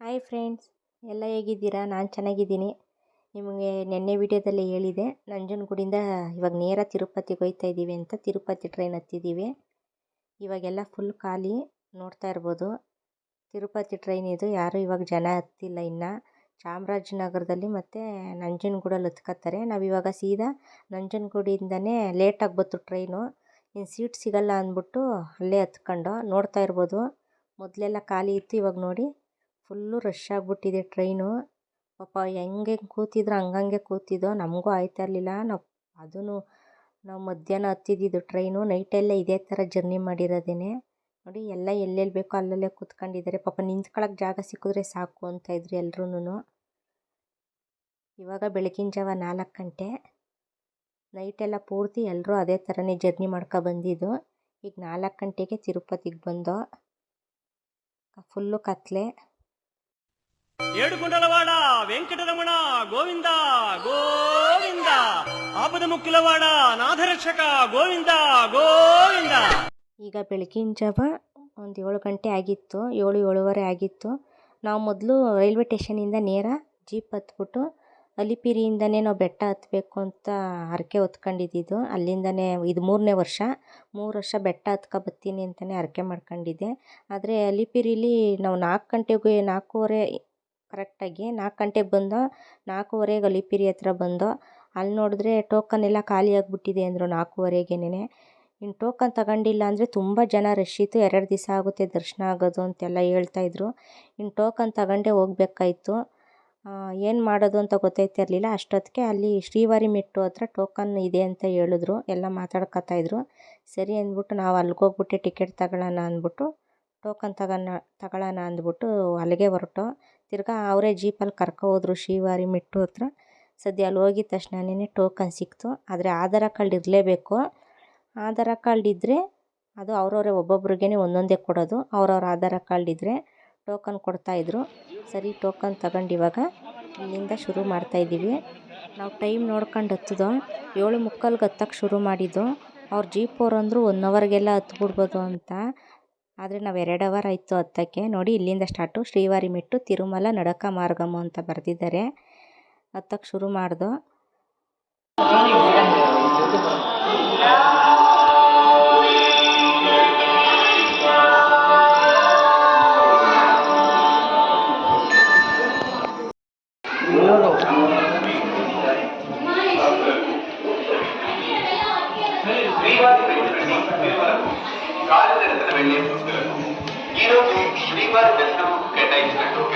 Hi friends ಎಲ್ಲ ಹೇಗಿದ್ದೀರಾ? ನಾನು ಚೆನ್ನಾಗಿದ್ದೀನಿ. ನಿಮಗೆ ನಿನ್ನೆ ವಿಡಿಯೋದಲ್ಲಿ ಹೇಳಿದೆ, ನಂಜನಗೂಡಿಂದ ಇವಾಗ ನೇರ ತಿರುಪತಿಗೆ ಹೋಗ್ತಾ ಇದ್ದೀವಿ ಅಂತ, ತಿರುಪತಿ ಟ್ರೈನ್ ಹತ್ತಿದ್ದೀವಿ. ಇವಾಗೆಲ್ಲ ಫುಲ್ ಖಾಲಿ, ನೋಡ್ತಾ ಇರ್ಬೋದು. ತಿರುಪತಿ ಟ್ರೈನ್ ಇದು, ಯಾರೂ ಇವಾಗ ಜನ ಹತ್ತಿಲ್ಲ ಇನ್ನು. ಚಾಮರಾಜನಗರದಲ್ಲಿ ಮತ್ತು ನಂಜನಗೂಡಲ್ಲಿ ಹತ್ಕೋತಾರೆ. ನಾವು ಇವಾಗ ಸೀದಾ ನಂಜನಗೂಡಿಂದನೇ ಲೇಟಾಗಿ ಬಂತು ಟ್ರೈನು ಇನ್ನು ಸೀಟ್ ಸಿಗಲ್ಲ ಅಂದ್ಬಿಟ್ಟು ಅಲ್ಲೇ ಹತ್ಕೊಂಡು ನೋಡ್ತಾ ಇರ್ಬೋದು. ಮೊದಲೆಲ್ಲ ಖಾಲಿ ಇತ್ತು, ಇವಾಗ ನೋಡಿ ಫುಲ್ಲು ರಶ್ ಆಗಿಬಿಟ್ಟಿದೆ ಟ್ರೈನು ಪಾಪ ಹೆಂಗೆ ಕೂತಿದ್ರು, ಹಂಗಂಗೆ ಕೂತಿದ್ದೋ, ನಮಗೂ ಆಯ್ತಾ ಇರಲಿಲ್ಲ. ನಾವು ಅದೂ ನಾವು ಮಧ್ಯಾಹ್ನ ಹತ್ತಿದ್ದಿದ್ದು ಟ್ರೈನು ನೈಟೆಲ್ಲ ಇದೇ ಥರ ಜರ್ನಿ ಮಾಡಿರೋದೇನೆ. ನೋಡಿ, ಎಲ್ಲ ಎಲ್ಲೆಲ್ಲಿ ಬೇಕೋ ಅಲ್ಲಲ್ಲೇ ಕೂತ್ಕೊಂಡಿದ್ದಾರೆ. ಪಾಪ ನಿಂತ್ಕೊಳ್ಳೋಕೆ ಜಾಗ ಸಿಕ್ಕಿದ್ರೆ ಸಾಕು ಅಂತ ಇದ್ರು ಎಲ್ರೂ ಇವಾಗ ಬೆಳಗಿನ ಜಾವ ನಾಲ್ಕು ಗಂಟೆ. ನೈಟೆಲ್ಲ ಪೂರ್ತಿ ಎಲ್ಲರೂ ಅದೇ ಥರನೇ ಜರ್ನಿ ಮಾಡ್ಕೊ ಬಂದಿದ್ದು. ಈಗ ನಾಲ್ಕು ಗಂಟೆಗೆ ತಿರುಪತಿಗೆ ಬಂದೋ. ಫುಲ್ಲು ಕತ್ಲೆ. ఏడుకుండలవాడ ವೆಂಕಟರಮಣ, ಗೋವಿಂದ ಗೋವಿಂದ. ಆಪದ ಮುಕ್ಕಿಲವಾಡ ನಾಥರಕ್ಷಕ ಗೋವಿಂದ ಗೋವಿಂದ. ಈಗ ಬೆಳಗಿನ ಜಾವ ಒಂದು ಏಳು ಗಂಟೆ ಆಗಿತ್ತು, ಏಳು, ಏಳುವರೆ ಆಗಿತ್ತು. ನಾವು ಮೊದಲು ರೈಲ್ವೆ ಸ್ಟೇಷನಿಂದ ನೇರ ಜೀಪ್ ಹತ್ಬಿಟ್ಟು ಅಲಿಪಿರಿಯಿಂದನೇ ನಾವು ಬೆಟ್ಟ ಹತ್ತಬೇಕು ಅಂತ ಹರಕೆ ಹೊತ್ಕೊಂಡಿದ್ದು ಅಲ್ಲಿಂದನೇ ಇದು ಮೂರನೇ ವರ್ಷ. ಮೂರು ವರ್ಷ ಬೆಟ್ಟ ಹತ್ಕೊ ಬತ್ತೀನಿ ಅಂತಲೇ ಹರಕೆ ಮಾಡ್ಕೊಂಡಿದ್ದೆ. ಆದರೆ ಅಲಿಪಿರಿಲಿ ನಾವು ನಾಲ್ಕು ಗಂಟೆಗೂ ನಾಲ್ಕೂವರೆ ಕರೆಕ್ಟಾಗಿ ನಾಲ್ಕು ಗಂಟೆಗೆ ಬಂದೋ ನಾಲ್ಕೂವರೆಗೆ ಅಲಿಪಿರಿ ಹತ್ರ ಬಂದೋ. ಅಲ್ಲಿ ನೋಡಿದ್ರೆ ಟೋಕನ್ ಎಲ್ಲ ಖಾಲಿ ಆಗಿಬಿಟ್ಟಿದೆ ಅಂದರು ನಾಲ್ಕೂವರೆಗೇನೆ ಇನ್ನು ಟೋಕನ್ ತಗೊಂಡಿಲ್ಲ ಅಂದರೆ ತುಂಬ ಜನ ರಶ್ ಇತ್ತು. ಎರಡು ದಿವಸ ಆಗುತ್ತೆ ದರ್ಶನ ಆಗೋದು ಅಂತೆಲ್ಲ ಹೇಳ್ತಾಯಿದ್ರು ಇನ್ನು ಟೋಕನ್ ತಗೊಂಡೇ ಹೋಗ್ಬೇಕಾಯ್ತು. ಏನು ಮಾಡೋದು ಅಂತ ಗೊತ್ತಾಯ್ತಾ ಇರಲಿಲ್ಲ. ಅಷ್ಟೊತ್ತಿಗೆ ಅಲ್ಲಿ ಶ್ರೀವಾರಿ ಮೆಟ್ಟು ಹತ್ರ ಟೋಕನ್ ಇದೆ ಅಂತ ಹೇಳಿದ್ರು. ಎಲ್ಲ ಮಾತಾಡ್ಕೊತಾಯಿದ್ರು ಸರಿ ಅಂದ್ಬಿಟ್ಟು ನಾವು ಅಲ್ಲಿಗೆ ಹೋಗ್ಬಿಟ್ಟು ಟಿಕೆಟ್ ತಗೊಳ್ಳೋಣ ಅಂದ್ಬಿಟ್ಟು ಟೋಕನ್ ತಗೋಣ ತಗೊಳ್ಳೋಣ ಅಂದ್ಬಿಟ್ಟು ಅಲ್ಲಿಗೆ ಹೊರಟು. ತಿರ್ಗಾ ಅವರೇ ಜೀಪಲ್ಲಿ ಕರ್ಕೊ ಹೋದ್ರು ಶ್ರೀವಾರಿ ಮೆಟ್ಟು ಹತ್ರ. ಸದ್ಯ ಅಲ್ಲಿ ಹೋಗಿದ ತಕ್ಷಣನೇ ಟೋಕನ್ ಸಿಕ್ತು. ಆದರೆ ಆಧಾರ ಕಾರ್ಡ್ ಇರಲೇಬೇಕು. ಆಧಾರ ಕಾರ್ಡ್ ಇದ್ದರೆ ಅದು ಅವರವರೇ ಒಬ್ಬೊಬ್ರಿಗೇ ಒಂದೊಂದೇ ಕೊಡೋದು. ಅವ್ರವ್ರ ಆಧಾರ ಕಾರ್ಡ್ ಇದ್ದರೆ ಟೋಕನ್ ಕೊಡ್ತಾಯಿದ್ರು ಸರಿ, ಟೋಕನ್ ತಗೊಂಡು ಇವಾಗ ಇಲ್ಲಿಂದ ಶುರು ಮಾಡ್ತಾಯಿದ್ದೀವಿ ನಾವು ಟೈಮ್ ನೋಡ್ಕೊಂಡು ಹತ್ತಿದೋ, ಏಳು ಮುಕ್ಕಾಲ್ಗೆ ಹತ್ತಕ್ಕೆ ಶುರು ಮಾಡಿದ್ದು. ಅವ್ರು ಜೀಪ್ ಅವ್ರು ಅಂದರು ಒನ್ ಅವರ್ಗೆಲ್ಲ ಹತ್ಬಿಡ್ಬೋದು ಅಂತ. ಆದರೆ ನಾವು ಎರಡು ಅವರ್ ಆಯಿತು ಹತ್ತಕ್ಕೆ ನೋಡಿ ಇಲ್ಲಿಂದ ಸ್ಟಾರ್ಟು ಶ್ರೀವಾರಿ ಮೆಟ್ಟು ತಿರುಮಲ ನಡಕ ಮಾರ್ಗಮು ಅಂತ ಬರೆದಿದ್ದಾರೆ. ಹತ್ತಕ್ಕೆ ಶುರು ಮಾಡ್ದು. Thank you. ಕಾಲದಲ್ಲಿ ವೇಳೆ ಕೂತ್ಕೊಳ್ಳೋದು ಈ ಶ್ರೀವಾರ ದರ್ಶನವು ಕೇಟಾಯಿಸಿಕೊಂಡು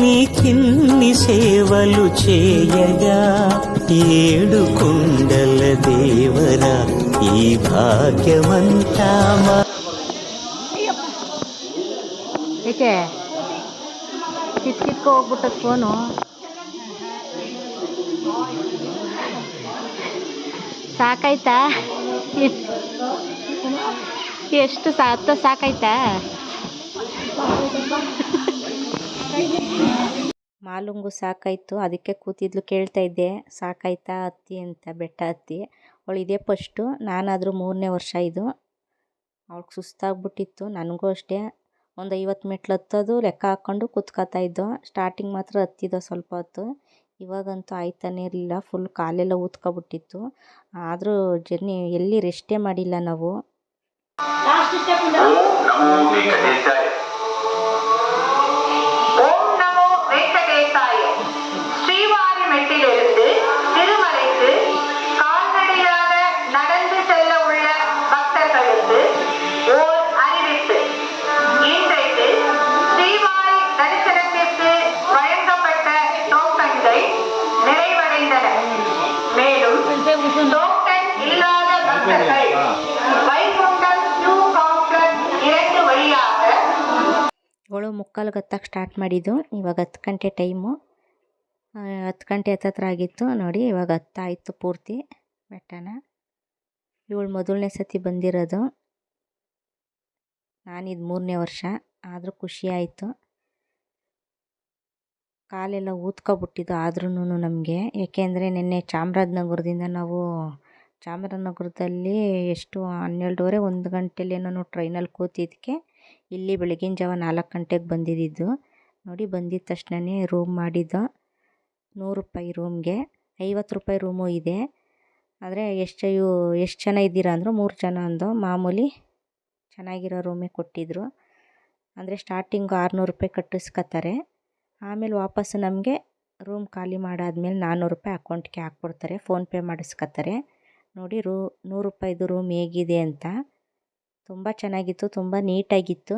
నీకిన్ని సేవలు చేయగా ఏడు కుండల దేవరా ఈ భాగ్యమంతా మా ಏಕೆ ಕಿತ್ ಕಿತ್ಕೊ ಹೋಗ್ಬಿಟ್ಟದ ಫೋನು ಸಾಕಾಯ್ತಾ ಎಷ್ಟು ಸಾತ್ತ ಸಾಕಾಯ್ತಾ ಮಾಲುಂಗು ಸಾಕಾಯ್ತು. ಅದಕ್ಕೆ ಕೂತಿದ್ಲು ಕೇಳ್ತಾ ಇದ್ದೆ ಸಾಕಾಯ್ತಾ ಹತ್ತಿ ಅಂತ ಬೆಟ್ಟ ಹತ್ತಿ ಅವಳು ಇದೇ ಫಸ್ಟು ನಾನಾದರೂ ಮೂರನೇ ವರ್ಷ ಇದು. ಅವಳಿಗೆ ಸುಸ್ತಾಗ್ಬಿಟ್ಟಿತ್ತು. ನನಗೂ ಅಷ್ಟೇ. ಒಂದು ಐವತ್ತು ಮೆಟ್ಲು ಹತ್ತೋದು ಲೆಕ್ಕ ಹಾಕ್ಕೊಂಡು ಕೂತ್ಕೊತಾ ಇದ್ದೋ. ಸ್ಟಾರ್ಟಿಂಗ್ ಮಾತ್ರ ಹತ್ತಿದ್ದೋ ಸ್ವಲ್ಪ ಹೊತ್ತು. ಇವಾಗಂತೂ ಆಯ್ತಾನೇ ಇರಲಿಲ್ಲ. ಫುಲ್ ಕಾಲೆಲ್ಲ ಊದ್ಕೊಬಿಟ್ಟಿತ್ತು. ಆದರೂ ಜರ್ನಿ ಎಲ್ಲಿ ರೆಸ್ಟೇ ಮಾಡಿಲ್ಲ ನಾವು. ಏಳು ಮುಕ್ಕಾಲು ಹತ್ತಕ್ಕೆ ಸ್ಟಾರ್ಟ್ ಮಾಡಿದ್ದು. ಇವಾಗ ಹತ್ತು ಗಂಟೆ ಟೈಮು ಹತ್ತು ಗಂಟೆ ಹತ್ತತ್ರ ಆಗಿತ್ತು. ನೋಡಿ, ಇವಾಗ ಹತ್ತಾಯಿತು ಪೂರ್ತಿ ಬೆಟ್ಟನ ಇವಳು ಮೊದಲನೇ ಸತಿ ಬಂದಿರೋದು. ನಾನಿದು ಮೂರನೇ ವರ್ಷ. ಆದರೂ ಖುಷಿ ಆಯಿತು. ಕಾಲೆಲ್ಲ ಊದ್ಕೊಬಿಟ್ಟಿದ್ದು ಆದ್ರೂ ನಮಗೆ. ಏಕೆಂದರೆ ನಿನ್ನೆ ಚಾಮರಾಜನಗರದಿಂದ ನಾವು ಚಾಮರಾಜನಗರದಲ್ಲಿ ಎಷ್ಟು ಹನ್ನೆರಡುವರೆ ಒಂದು ಗಂಟೆಲೇನೋ ಟ್ರೈನಲ್ಲಿ ಕೂತಿದ್ದಕ್ಕೆ ಇಲ್ಲಿ ಬೆಳಗಿನ ಜಾವ ನಾಲ್ಕು ಗಂಟೆಗೆ ಬಂದಿದ್ದಿದ್ದು. ನೋಡಿ, ಬಂದಿದ್ದ ತಕ್ಷಣವೇ ರೂಮ್ ಮಾಡಿದ್ದು. ನೂರು ರೂಪಾಯಿ ರೂಮ್ಗೆ. ಐವತ್ತು ರೂಪಾಯಿ ರೂಮು ಇದೆ. ಆದರೆ ಎಷ್ಟು ಇವು ಎಷ್ಟು ಜನ ಇದ್ದೀರಾ ಅಂದರು ಮೂರು ಜನ ಅಂದು ಮಾಮೂಲಿ ಚೆನ್ನಾಗಿರೋ ರೂಮೇ ಕೊಟ್ಟಿದ್ದರು ಅಂದರೆ ಸ್ಟಾರ್ಟಿಂಗು ಆರುನೂರು ರೂಪಾಯಿ ಕಟ್ಟಿಸ್ಕೊತಾರೆ. ಆಮೇಲೆ ವಾಪಸ್ಸು ನಮಗೆ ರೂಮ್ ಖಾಲಿ ಮಾಡಾದ್ಮೇಲೆ ನಾನ್ನೂರು ರೂಪಾಯಿ ಅಕೌಂಟ್ಗೆ ಹಾಕ್ಬಿಡ್ತಾರೆ, ಫೋನ್ಪೇ ಮಾಡಿಸ್ಕೊತಾರೆ. ನೋಡಿ ರೂ ನೂರು ರೂಪಾಯಿದು ರೂಮ್ ಹೇಗಿದೆ ಅಂತ. ತುಂಬ ಚೆನ್ನಾಗಿತ್ತು, ತುಂಬ ನೀಟಾಗಿತ್ತು.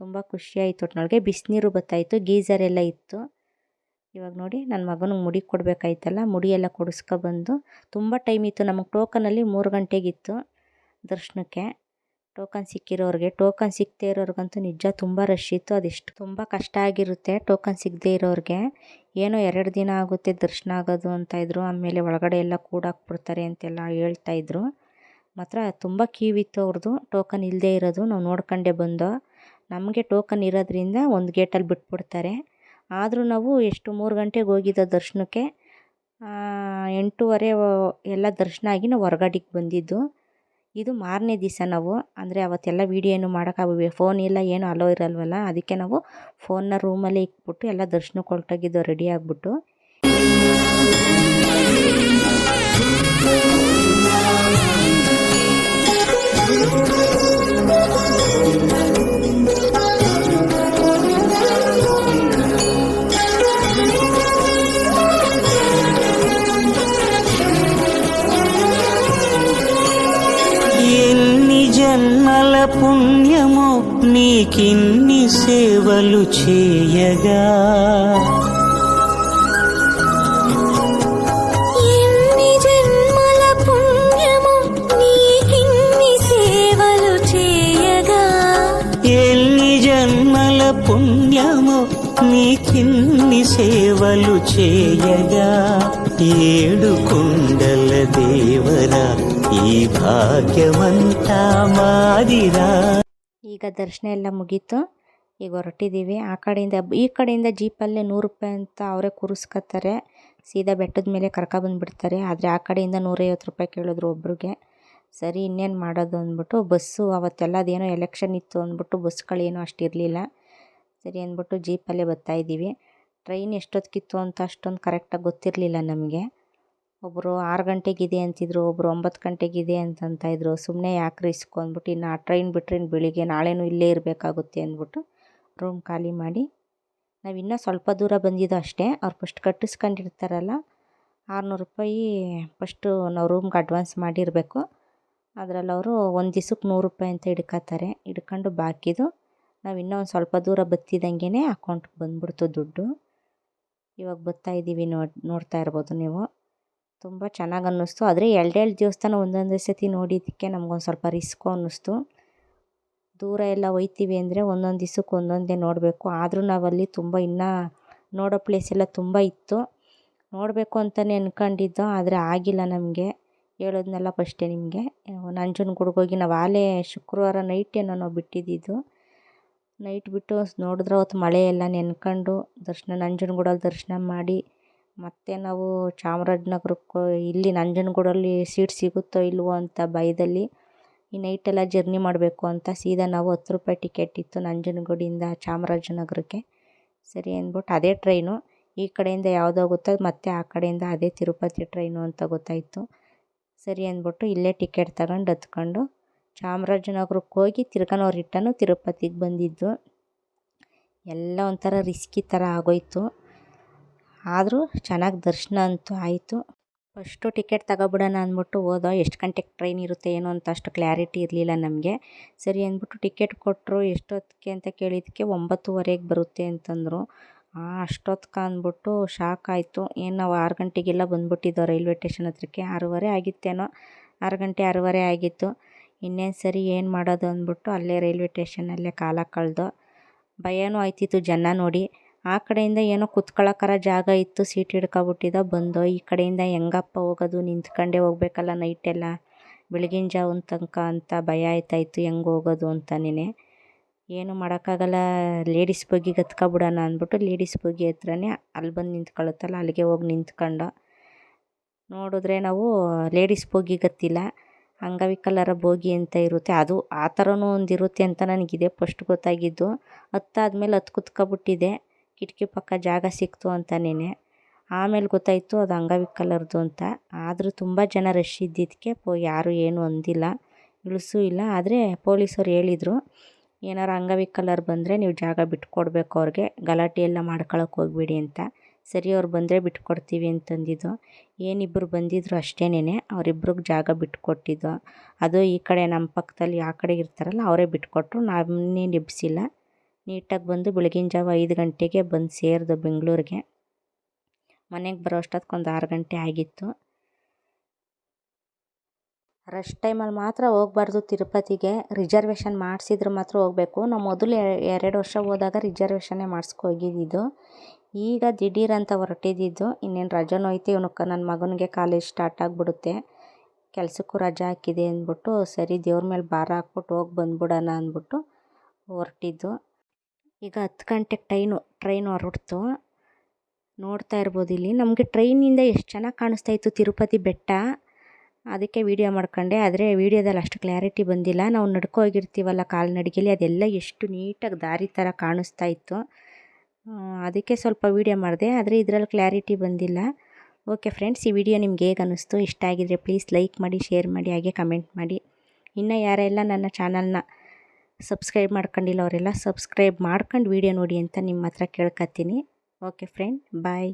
ತುಂಬ ಖುಷಿಯಾಯಿತು. ಒಟ್ಟಿನೊಳಗೆ ಬಿಸಿನೀರು ಬತ್ತಾಯಿತ್ತು ಗೀಝರ್ ಎಲ್ಲ ಇತ್ತು. ಇವಾಗ ನೋಡಿ ನನ್ನ ಮಗನಿಗೆ ಮುಡಿ ಕೊಡಬೇಕಾಯ್ತಲ್ಲ, ಮುಡಿ ಎಲ್ಲ ಕೊಡಿಸ್ಕೊಬಂದು ತುಂಬ ಟೈಮ್ ಇತ್ತು, ನಮಗೆ ಟೋಕನಲ್ಲಿ ಮೂರು ಗಂಟೆಗಿತ್ತು ದರ್ಶನಕ್ಕೆ. ಟೋಕನ್ ಸಿಕ್ಕಿರೋರಿಗೆ ಟೋಕನ್ ಸಿಗ್ತೇ ಇರೋರಿಗಂತೂ ನಿಜ ತುಂಬ ರಶ್ ಇತ್ತು, ಅದೆಷ್ಟು ತುಂಬ ಕಷ್ಟ ಆಗಿರುತ್ತೆ ಟೋಕನ್ ಸಿಗದೇ ಇರೋರಿಗೆ. ಏನೋ ಎರಡು ದಿನ ಆಗುತ್ತೆ ದರ್ಶನ ಆಗೋದು ಅಂತ ಇದ್ರು, ಆಮೇಲೆ ಒಳಗಡೆ ಎಲ್ಲ ಕೂಡಾಕ್ಬಿಡ್ತಾರೆ ಅಂತೆಲ್ಲ ಹೇಳ್ತಾಯಿದ್ರು ಮಾತ್ರ ತುಂಬ ಕೀವಿತ್ತು ಅವ್ರದ್ದು ಟೋಕನ್ ಇಲ್ಲದೇ ಇರೋದು, ನಾವು ನೋಡ್ಕೊಂಡೇ ಬಂದೋ. ನಮಗೆ ಟೋಕನ್ ಇರೋದ್ರಿಂದ ಒಂದು ಗೇಟಲ್ಲಿ ಬಿಟ್ಬಿಡ್ತಾರೆ. ಆದರೂ ನಾವು ಎಷ್ಟು ಮೂರು ಗಂಟೆಗೆ ಹೋಗಿದ್ದ ದರ್ಶನಕ್ಕೆ ಎಂಟೂವರೆ ಎಲ್ಲ ದರ್ಶನ ಆಗಿ ನಾವು ಹೊರ್ಗಡೆಗೆ ಬಂದಿದ್ದು. ಇದು ಮಾರನೇ ದಿವಸ ನಾವು. ಅಂದರೆ ಅವತ್ತೆಲ್ಲ ವೀಡಿಯೋ ಏನು ಮಾಡೋಕ್ಕಾಗ ಫೋನ್ ಇಲ್ಲ, ಏನು ಅಲೋ ಇರಲ್ವಲ್ಲ. ಅದಕ್ಕೆ ನಾವು ಫೋನ್ನ ರೂಮಲ್ಲೇ ಇಟ್ಬಿಟ್ಟು ಎಲ್ಲ ದರ್ಶನಕ್ಕೆ ಹೊರ್ಟೋಗಿದ್ದೋ ರೆಡಿ ಆಗಿಬಿಟ್ಟು. పుణ్యమో నీకిన్ని సేవలు చేయగా ఏడు కుండల దేవరా ఈ భాగ్యమంతా మాదిరా ಈಗ ದರ್ಶನ ಎಲ್ಲ ಮುಗೀತು ಈಗ ಹೊರಟಿದ್ದೀವಿ ಆ ಕಡೆಯಿಂದ ಈ ಕಡೆಯಿಂದ ಜೀಪಲ್ಲೇ ನೂರು ರೂಪಾಯಿ ಅಂತ ಅವರೇ ಕೂರಿಸ್ಕೊತಾರೆ ಸೀದಾ ಬೆಟ್ಟದ ಮೇಲೆ ಕರ್ಕೊಬಂದ್ಬಿಡ್ತಾರೆ ಆದರೆ ಆ ಕಡೆಯಿಂದ ನೂರೈವತ್ತು ರೂಪಾಯಿ ಕೇಳಿದ್ರು ಒಬ್ರಿಗೆ ಸರಿ ಇನ್ನೇನು ಮಾಡೋದು ಅಂದ್ಬಿಟ್ಟು ಬಸ್ಸು ಅವತ್ತೆಲ್ಲ ಅದೇನೋ ಎಲೆಕ್ಷನ್ ಇತ್ತು ಅಂದ್ಬಿಟ್ಟು ಬಸ್ಗಳೇನೋ ಅಷ್ಟು ಇರಲಿಲ್ಲ ಸರಿ ಅಂದ್ಬಿಟ್ಟು ಜೀಪಲ್ಲೇ ಬರ್ತಾಯಿದ್ದೀವಿ ಟ್ರೈನ್ ಎಷ್ಟೊತ್ತಿಗಿತ್ತು ಅಂತ ಅಷ್ಟೊಂದು ಕರೆಕ್ಟಾಗಿ ಗೊತ್ತಿರಲಿಲ್ಲ ನಮಗೆ. ಒಬ್ಬರು ಆರು ಗಂಟೆಗಿದೆ ಅಂತಿದ್ರು ಒಬ್ಬರು ಒಂಬತ್ತು ಗಂಟೆಗಿದೆ ಅಂತಂತ ಇದ್ರು ಸುಮ್ಮನೆ ಯಾಕೆ ರಿಸ್ಕ್ ಅಂದ್ಬಿಟ್ಟು ಇನ್ನು ಆ ಟ್ರೈನ್ ಬಿಟ್ಟರೆ ಇನ್ನು ಬೆಳಿಗ್ಗೆ ನಾಳೆನೂ ಇಲ್ಲೇ ಇರಬೇಕಾಗುತ್ತೆ ಅಂದ್ಬಿಟ್ಟು ರೂಮ್ ಖಾಲಿ ಮಾಡಿ. ನಾವು ಇನ್ನೂ ಸ್ವಲ್ಪ ದೂರ ಬಂದಿದ್ದು ಅಷ್ಟೇ. ಅವ್ರು ಫಸ್ಟ್ ಕಟ್ಟಿಸ್ಕೊಂಡಿರ್ತಾರಲ್ಲ, ಆರುನೂರು ರೂಪಾಯಿ ಫಸ್ಟು ನಾವು ರೂಮ್ಗೆ ಅಡ್ವಾನ್ಸ್ ಮಾಡಿರಬೇಕು. ಅದರಲ್ಲಿ ಅವರು ಒಂದು ದಿವ್ಸಕ್ಕೆ ನೂರು ರೂಪಾಯಿ ಅಂತ ಹಿಡ್ಕೊತಾರೆ. ಹಿಡ್ಕೊಂಡು ಬಾಕಿದು ನಾವು ಇನ್ನೂ ಒಂದು ಸ್ವಲ್ಪ ದೂರ ಬತ್ತಿದಂಗೆ ಅಕೌಂಟ್ಗೆ ಬಂದ್ಬಿಡ್ತು ದುಡ್ಡು. ಇವಾಗ ಬತ್ತಾ ಇದ್ದೀವಿ ನೋಡಿ, ನೋಡ್ತಾ ಇರ್ಬೋದು ನೀವು. ತುಂಬ ಚೆನ್ನಾಗಿ ಅನ್ನಿಸ್ತು. ಆದರೆ ಎರಡೆರಡು ದೇವಸ್ಥಾನ ಒಂದೊಂದೇ ಸತಿ ನೋಡಿದ್ದಕ್ಕೆ ನಮ್ಗೊಂದು ಸ್ವಲ್ಪ ರಿಸ್ಕು ಅನ್ನಿಸ್ತು. ದೂರ ಎಲ್ಲ ಹೋಯ್ತೀವಿ ಅಂದರೆ ಒಂದೊಂದು ದಿವ್ಸಕ್ಕೆ ಒಂದೊಂದೇ ನೋಡಬೇಕು. ಆದರೂ ನಾವಲ್ಲಿ ತುಂಬ ಇನ್ನೂ ನೋಡೋ ಪ್ಲೇಸ್ ಎಲ್ಲ ತುಂಬ ಇತ್ತು. ನೋಡಬೇಕು ಅಂತಲೇ ಅಂದ್ಕೊಂಡಿದ್ದೋ ಆದರೆ ಆಗಿಲ್ಲ ನಮಗೆ. ಹೇಳೋದನ್ನೆಲ್ಲ ಫಸ್ಟೇ ನಿಮಗೆ. ನಂಜನಗೂಡ್ಗೆ ಹೋಗಿ ನಾವು ಆಲೇ ಶುಕ್ರವಾರ ನೈಟ್ ಏನೋ ನಾವು ಬಿಟ್ಟಿದ್ದಿದ್ದು ನೈಟ್ ಬಿಟ್ಟು ನೋಡಿದ್ರೆ ಅವತ್ತು ಮಳೆ ಎಲ್ಲ ನೆನ್ಕೊಂಡು ದರ್ಶನ, ನಂಜನಗೂಡಲ್ಲಿ ದರ್ಶನ ಮಾಡಿ. ಮತ್ತೆ ನಾವು ಚಾಮರಾಜನಗರಕ್ಕೆ, ಇಲ್ಲಿ ನಂಜನಗೂಡಲ್ಲಿ ಸೀಟ್ ಸಿಗುತ್ತೋ ಇಲ್ವೋ ಅಂತ ಭಯದಲ್ಲಿ ಈ ನೈಟೆಲ್ಲ ಜರ್ನಿ ಮಾಡಬೇಕು ಅಂತ ಸೀದಾ ನಾವು ಹತ್ತು ರೂಪಾಯಿ ಟಿಕೆಟ್ ಇತ್ತು ನಂಜನಗೂಡಿಂದ ಚಾಮರಾಜನಗರಕ್ಕೆ. ಸರಿ ಅಂದ್ಬಿಟ್ಟು ಅದೇ ಟ್ರೈನು. ಈ ಕಡೆಯಿಂದ ಯಾವುದೋ ಗೊತ್ತೋ, ಮತ್ತೆ ಆ ಕಡೆಯಿಂದ ಅದೇ ತಿರುಪತಿ ಟ್ರೈನು ಅಂತ ಗೊತ್ತಾಯಿತು. ಸರಿ ಅಂದ್ಬಿಟ್ಟು ಇಲ್ಲೇ ಟಿಕೆಟ್ ತಗೊಂಡು ಹತ್ಕೊಂಡು ಚಾಮರಾಜನಗರಕ್ಕೆ ಹೋಗಿ ತಿರ್ಗಾ ರಿಟರ್ನು ತಿರುಪತಿಗೆ ಬಂದಿದ್ದು. ಎಲ್ಲ ಒಂಥರ ರಿಸ್ಕಿ ಥರ ಆಗೋಯ್ತು. ಆದರೂ ಚೆನ್ನಾಗಿ ದರ್ಶನ ಅಂತೂ ಆಯಿತು. ಫಸ್ಟು ಟಿಕೆಟ್ ತಗೋಬಿಡೋಣ ಅಂದ್ಬಿಟ್ಟು ಹೋದೋ, ಎಷ್ಟು ಗಂಟೆಗೆ ಟ್ರೈನ್ ಇರುತ್ತೆ ಏನೋ ಅಂತ ಅಷ್ಟು ಕ್ಲಾರಿಟಿ ಇರಲಿಲ್ಲ ನಮಗೆ. ಸರಿ ಅಂದ್ಬಿಟ್ಟು ಟಿಕೆಟ್ ಕೊಟ್ಟರು ಎಷ್ಟೊತ್ತಿಗೆ ಅಂತ ಕೇಳಿದ್ದಕ್ಕೆ ಒಂಬತ್ತುವರೆಗೆ ಬರುತ್ತೆ ಅಂತಂದರು. ಅಷ್ಟೊತ್ತಿಗೆ ಅಂದ್ಬಿಟ್ಟು ಶಾಕ್ ಆಯಿತು. ಏನು ನಾವು ಆರು ಗಂಟೆಗೆಲ್ಲ ಬಂದ್ಬಿಟ್ಟಿದ್ದೋ ರೈಲ್ವೆ ಸ್ಟೇಷನ್ ಹತ್ರಕ್ಕೆ? ಆರೂವರೆ ಆಗಿತ್ತೇನೋ? ಆರು ಗಂಟೆ ಆರೂವರೆ ಆಗಿತ್ತು. ಇನ್ನೇನು ಸರಿ ಏನು ಮಾಡೋದು ಅಂದ್ಬಿಟ್ಟು ಅಲ್ಲೇ ರೈಲ್ವೆ ಟೇಷನಲ್ಲೇ ಕಾಲ ಕಳೆದು ಭಯನೂ ಆಯ್ತಿತ್ತು ಜನ ನೋಡಿ. ಆ ಕಡೆಯಿಂದ ಏನೋ ಕುತ್ಕೊಳ್ಳೋಕ್ಕಾರ ಜಾಗ ಇತ್ತು, ಸೀಟ್ ಹಿಡ್ಕೊಬಿಟ್ಟಿದ್ದೋ ಬಂದೋ. ಈ ಕಡೆಯಿಂದ ಹೆಂಗಪ್ಪ ಹೋಗೋದು, ನಿಂತ್ಕೊಂಡೇ ಹೋಗ್ಬೇಕಲ್ಲ ನೈಟೆಲ್ಲ. ಬೆಳಗಿನ ಜಾವನ ತನಕ ಅಂತ ಭಯ ಆಯ್ತಾಯಿತ್ತು ಹೆಂಗೆ ಹೋಗೋದು ಅಂತನೇ ಏನು ಮಾಡೋಕ್ಕಾಗಲ್ಲ ಲೇಡೀಸ್ ಬಗ್ಗೆ ಹತ್ಕೊಬಿಡೋಣ ಅಂದ್ಬಿಟ್ಟು ಲೇಡೀಸ್ ಬೋಗಿ ಹತ್ರನೇ ಅಲ್ಲಿ ಬಂದು ನಿಂತ್ಕೊಳ್ಳುತ್ತಲ್ಲ ಅಲ್ಲಿಗೆ ಹೋಗಿ ನಿಂತ್ಕೊಂಡು. ನೋಡಿದ್ರೆ ನಾವು ಲೇಡೀಸ್ ಬೋಗಿ ಹತ್ತಿಲ್ಲ ಅಂಗವಿಕಲರ ಬೋಗಿ ಅಂತ ಇರುತ್ತೆ. ಅದು ಆ ಥರನೂ ಒಂದು ಇರುತ್ತೆ ಅಂತ ನನಗಿದೆ ಫಸ್ಟ್ ಗೊತ್ತಾಗಿದ್ದು. ಹತ್ತಾದ್ಮೇಲೆ ಹತ್ತು ಕುತ್ಕೊಬಿಟ್ಟಿದೆ. ಕಿಟಕಿ ಪಕ್ಕ ಜಾಗ ಸಿಕ್ತು ಅಂತನೇ ಆಮೇಲೆ ಗೊತ್ತಾಯಿತು ಅದು ಅಂಗವಿಕಲರದು ಅಂತ. ಆದರೂ ತುಂಬ ಜನ ರಶ್ ಇದ್ದಿದ್ದಕ್ಕೆ ಪೋ ಯಾರೂ ಏನೂ ಅಂದಿಲ್ಲ. ಇಳಿಸೂ ಇಲ್ಲ. ಆದರೆ ಪೊಲೀಸರು ಹೇಳಿದರು, ಏನಾರು ಅಂಗವಿಕಲರು ಬಂದರೆ ನೀವು ಜಾಗ ಬಿಟ್ಕೊಡ್ಬೇಕು ಅವ್ರಿಗೆ. ಗಲಾಟೆ ಎಲ್ಲ ಮಾಡ್ಕೊಳಕ್ಕೆ ಹೋಗ್ಬೇಡಿ ಅಂತ. ಸರಿ ಅವ್ರು ಬಂದರೆ ಬಿಟ್ಕೊಡ್ತೀವಿ ಅಂತಂದಿದ್ದು. ಏನಿಬ್ಬರು ಬಂದಿದ್ದರು ಅಷ್ಟೇನೆ ಅವರಿಬ್ರಿಗೆ ಜಾಗ ಬಿಟ್ಕೊಟ್ಟಿದ್ದು. ಅದು ಈ ಕಡೆ ನಮ್ಮ ಪಕ್ಕದಲ್ಲಿ ಆ ಕಡೆ ಇರ್ತಾರಲ್ಲ ಅವರೇ ಬಿಟ್ಕೊಟ್ರು ನಮ್ಮನ್ನೇನು ಎಬ್ಬಿಸಿಲ್ಲ ನೀಟಾಗಿ ಬಂದು ಬೆಳಗಿನ ಜಾವ ಐದು ಗಂಟೆಗೆ ಬಂದು ಸೇರಿದು ಬೆಂಗಳೂರಿಗೆ. ಮನೆಗೆ ಬರೋ ಒಂದು ಆರು ಗಂಟೆ ಆಗಿತ್ತು. ರಶ್ ಟೈಮಲ್ಲಿ ಮಾತ್ರ ಹೋಗ್ಬಾರ್ದು ತಿರುಪತಿಗೆ. ರಿಸರ್ವೇಷನ್ ಮಾಡಿಸಿದ್ರೆ ಮಾತ್ರ ಹೋಗಬೇಕು. ನಾವು ಮೊದಲು ಎರಡು ವರ್ಷ ಹೋದಾಗ ರಿಸರ್ವೇಷನ್ನೇ ಮಾಡಿಸ್ಕೊ ಹೋಗಿದ್ದಿದ್ದು ಈಗ ದಿಢೀರ್ ಅಂತ ಹೊರಟಿದ್ದಿದ್ದು ಇನ್ನೇನು ರಜಾನೂ ಐತೆ ಇವನಕ್ಕೆ ನನ್ನ ಮಗನಿಗೆ ಕಾಲೇಜ್ ಸ್ಟಾರ್ಟ್ ಆಗಿಬಿಡುತ್ತೆ. ಕೆಲಸಕ್ಕೂ ರಜಾ ಹಾಕಿದೆ ಅಂದ್ಬಿಟ್ಟು, ಸರಿ ದೇವ್ರ ಮೇಲೆ ಭಾರ ಹಾಕ್ಬಿಟ್ಟು ಹೋಗಿ ಬಂದ್ಬಿಡೋಣ ಅಂದ್ಬಿಟ್ಟು ಹೊರಟಿದ್ದು. ಈಗ ಹತ್ತು ಗಂಟೆಗೆ ಟ್ರೈನು ಟ್ರೈನ್ ಹೊರಡ್ತು ನೋಡ್ತಾ ಇರ್ಬೋದು ಇಲ್ಲಿ. ನಮಗೆ ಟ್ರೈನಿಂದ ಎಷ್ಟು ಚೆನ್ನಾಗಿ ಕಾಣಿಸ್ತಾ ಇತ್ತು ತಿರುಪತಿ ಬೆಟ್ಟ? ಅದಕ್ಕೆ ವೀಡಿಯೋ ಮಾಡ್ಕೊಂಡೆ. ಆದರೆ ವೀಡಿಯೋದಲ್ಲಿ ಅಷ್ಟು ಕ್ಲಾರಿಟಿ ಬಂದಿಲ್ಲ. ನಾವು ನಡ್ಕೊ ಹೋಗಿರ್ತೀವಲ್ಲ ಕಾಲ್ನಡಿಗೆಲಿ, ಅದೆಲ್ಲ ಎಷ್ಟು ನೀಟಾಗಿ ದಾರಿ ಥರ ಕಾಣಿಸ್ತಾ ಇತ್ತು. ಅದಕ್ಕೆ ಸ್ವಲ್ಪ ವೀಡಿಯೋ ಮಾಡಿದೆ, ಆದರೆ ಇದರಲ್ಲಿ ಕ್ಲಾರಿಟಿ ಬಂದಿಲ್ಲ. ಓಕೆ ಫ್ರೆಂಡ್ಸ್ ಈ ವಿಡಿಯೋ ನಿಮ್ಗೆ ಹೇಗೆ ಅನ್ನಿಸ್ತು? ಇಷ್ಟ ಆಗಿದ್ರೆ ಪ್ಲೀಸ್ ಲೈಕ್ ಮಾಡಿ ಶೇರ್ ಮಾಡಿ, ಹಾಗೆ ಕಮೆಂಟ್ ಮಾಡಿ. ಇನ್ನು ಯಾರೆಲ್ಲ ನನ್ನ ಚಾನಲ್ನ ಸಬ್ಸ್ಕ್ರೈಬ್ ಮಾಡ್ಕೊಂಡಿಲ್ಲ ಅವರೆಲ್ಲ ಸಬ್ಸ್ಕ್ರೈಬ್ ಮಾಡ್ಕೊಂಡು ವೀಡಿಯೋ ನೋಡಿ ಅಂತ ನಿಮ್ಮ ಹತ್ರ ಕೇಳ್ಕೊತೀನಿ ಓಕೆ ಫ್ರೆಂಡ್ ಬಾಯ್